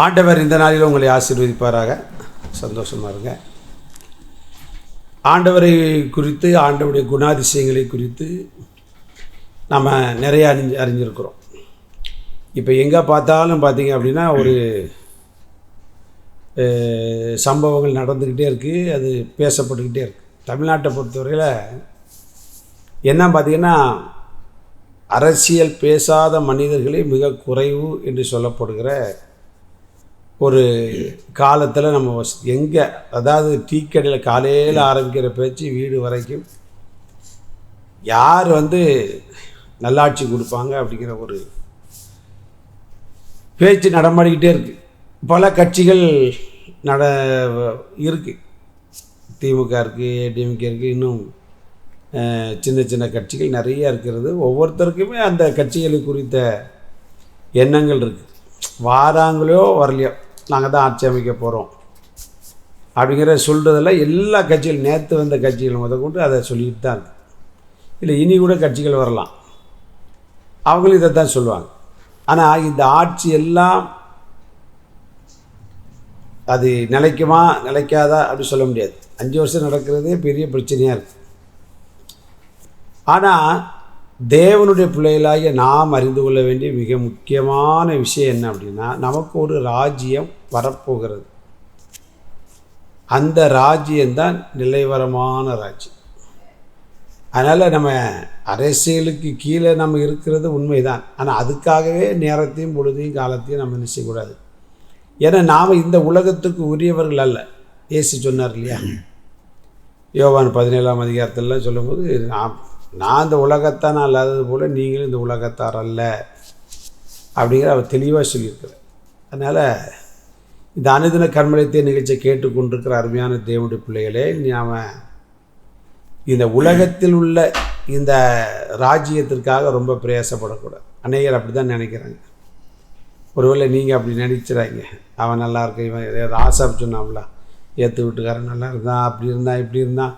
ஆண்டவர் இந்த நாளில் உங்களை ஆசீர்வதிப்பாராக. சந்தோஷமாக இருங்க. ஆண்டவரை குறித்து ஆண்டவருடைய குணாதிசயங்களை குறித்து நம்ம நிறைய அறிஞ்சு அறிஞ்சிருக்கிறோம். இப்போ எங்கே பார்த்தாலும் பார்த்தீங்க அப்படின்னா ஒரு சம்பவங்கள் நடந்துக்கிட்டே இருக்குது அது பேசப்பட்டுக்கிட்டே இருக்குது தமிழ்நாட்டை பொறுத்தவரையில் என்ன பார்த்தீங்கன்னா அரசியல் பேசாத மனிதர்களே மிக குறைவு என்று சொல்லப்படுகிற ஒரு காலத்தில் நம்ம எங்கே அதாவது டீ கடையில் காலையில் ஆரம்பிக்கிற பேச்சு வீடு வரைக்கும் யார் வந்து நல்லாட்சி கொடுப்பாங்க அப்படிங்கிற ஒரு பேச்சு நடமாடிக்கிட்டே இருக்குது பல கட்சிகள் நட இருக்குது திமுக இருக்குது டிஎம்கே இருக்குது இன்னும் சின்ன சின்ன கட்சிகள் நிறைய இருக்கிறது. ஒவ்வொருத்தருக்குமே அந்த கட்சிகளை குறித்த எண்ணங்கள் இருக்குது வாராங்களோ வரலையோ நாங்கள் தான் ஆட்சி அமைக்க போகிறோம் அப்படிங்கிற சொல்கிறதெல்லாம் எல்லா கட்சிகள் நேற்று வந்த கட்சிகள் முத கொண்டு அதை சொல்லிட்டு தான் இல்லை இனி கூட கட்சிகள் வரலாம். அவங்களும் இதை தான் சொல்லுவாங்க. ஆனால் இந்த ஆட்சி எல்லாம் அது நிலைக்குமா நிலைக்காதா அப்படி சொல்ல முடியாது. அஞ்சு வருஷம் நடக்கிறதே பெரிய பிரச்சனையாக இருக்குது ஆனால் தேவனுடைய பிள்ளைகளாகிய நாம் அறிந்து கொள்ள வேண்டிய மிக முக்கியமான விஷயம் என்ன அப்படின்னா நமக்கு ஒரு ராஜ்யம் வரப்போகிறது. அந்த ராஜ்யம்தான் நிலைவரமான ராஜ்யம். அதனால் நம்ம அரசியலுக்கு கீழே நம்ம இருக்கிறது உண்மைதான். ஆனால் அதுக்காகவே நேரத்தையும் பொழுதையும் காலத்தையும் நம்ம நினைச்சக்கூடாது ஏன்னா நாம் இந்த உலகத்துக்கு உரியவர்கள் அல்ல. இயேசு சொன்னார் இல்லையா? யோவான் பதினேழாம் அதிகாரத்திலலாம் சொல்லும்போது நான் நான் இந்த உலகத்தான் அல்லாதது போல் நீங்களும் இந்த உலகத்தார் அல்ல அப்படிங்கிற அவர் தெளிவாக சொல்லியிருக்கிறார். அதனால் இந்த அனுதின கர்மலத்திய நிகழ்ச்சியை கேட்டுக்கொண்டிருக்கிற அருமையான தேவனுடைய பிள்ளைகளே நாம் இந்த உலகத்தில் உள்ள இந்த ராஜ்யத்திற்காக ரொம்ப பிரயாசப்படக்கூடாது. அநேகர் அப்படி தான் நினைக்கிறாங்க. ஒருவேளை நீங்கள் அப்படி நினைச்சிடாங்க அவன் நல்லா இருக்க இவன் ஆசா சொன்னாம்ல ஏற்று வீட்டுக்காரன் நல்லா இருந்தான் அப்படி இருந்தான் இப்படி இருந்தான்.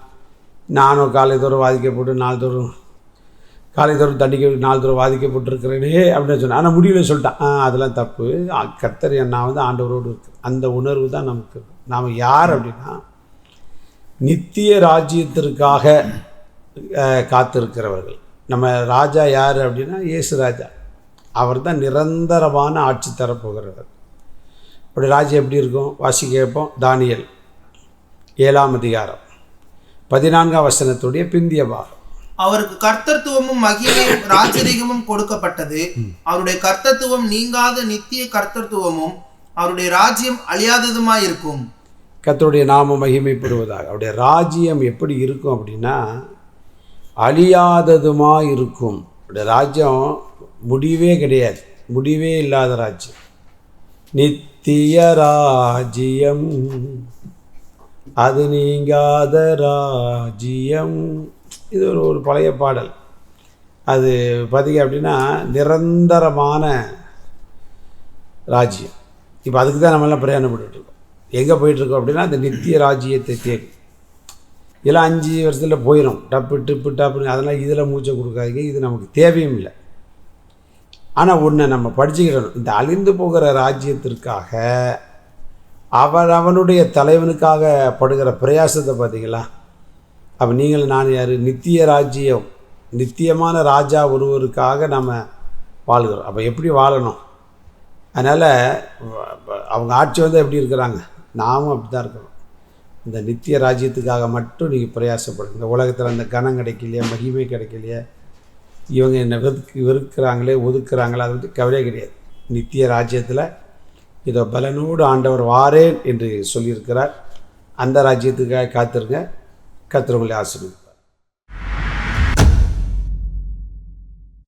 நானும் காலை தோறும் பாதிக்கப்பட்டு நாள் தோறும் காலை தோறும் தண்டிக்க நாள் தோறும் பாதிக்கப்பட்டிருக்கிறேனே அப்படின்னு சொன்னேன். ஆனால் முடியல சொல்லிட்டான். அதெல்லாம் தப்பு. கர்த்தர் நான் வந்து ஆண்டவரோடு இருக்குது அந்த உணர்வு தான் நமக்கு. நாம் யார் அப்படின்னா நித்திய ராஜ்யத்திற்காக காத்திருக்கிறவர்கள். நம்ம ராஜா யார் அப்படின்னா இயேசு ராஜா. அவர் தான் நிரந்தரமான ஆட்சி தரப்போகிறவர். அப்படி ராஜ்யம் எப்படி இருக்கும்? வாசி கேட்போம். தானியல் ஏழாம் அதிகாரம். பதினான்காம் வசனத்துடைய பிந்திய பாகம். அவருக்கு கர்த்தத்துவமும் மகிமையும் ராஜரீகமும் கொடுக்கப்பட்டது. அவருடைய கர்த்தத்துவம் நீங்காத நித்திய கர்த்தத்துவமும் அவருடைய ராஜ்யம் அழியாததுமாயிருக்கும். கர்த்தருடைய நாம மகிமைப்படுவதாக. அவருடைய ராஜ்யம் எப்படி இருக்கும் அப்படின்னா அழியாததுமா இருக்கும் அவருடைய ராஜ்யம் முடிவே கிடையாது. முடிவே இல்லாத ராஜ்யம். நித்திய ராஜ்யம். அது நீங்காத ராஜ்யம். இது ஒரு ஒரு பழைய பாடல். அது பார்த்தீங்க அப்படின்னா நிரந்தரமான ராஜ்யம். இப்போ அதுக்கு தான் நம்மளாம் பிரயாணம் இருக்கோம். எங்கே போயிட்டுருக்கோம் அப்படின்னா அந்த நித்திய ராஜ்யத்தை தேடி. இதெல்லாம் அஞ்சு வருஷத்தில் போயிடும் டப்பு டிப்பு டப்புன்னு அதெல்லாம் இதில் மூச்சை கொடுக்காதீங்க. இது நமக்கு தேவையும் இல்லை. ஆனால் ஒன்று நம்ம படிச்சுக்கிடணும். இந்த அழிந்து போகிற ராஜ்யத்திற்காக அவன் அவனுடைய தலைவனுக்காக படுகிற பிரயாசத்தை பார்த்தீங்களா? அப்போ நீங்கள் நான் யார்? நித்திய ராஜ்யம் நித்தியமான ராஜா ஒருவருக்காக நம்ம வாழ்கிறோம். அப்போ எப்படி வாழணும்? அதனால் அவங்க ஆட்சி வந்து எப்படி இருக்கிறாங்க? நாமும் அப்படி தான் இருக்கிறோம் இந்த நித்திய ராஜ்யத்துக்காக மட்டும் நீங்கள் பிரயாசப்படுங்க இந்த உலகத்தில் அந்த கனம் கிடைக்கலையே மகிமை கிடைக்கலையே இவங்க என்னை வெறுக்கு வெறுக்கிறாங்களே ஒதுக்குறாங்களே அதை பற்றி கவலையே கிடையாது. நித்திய ராஜ்யத்தில் இதோ பலனோடு ஆண்டவர் வாரேன் என்று சொல்லியிருக்கிறார். அந்த ராஜ்யத்துக்காக காத்திருங்க. கத்திரவங்களை ஆசிரியர்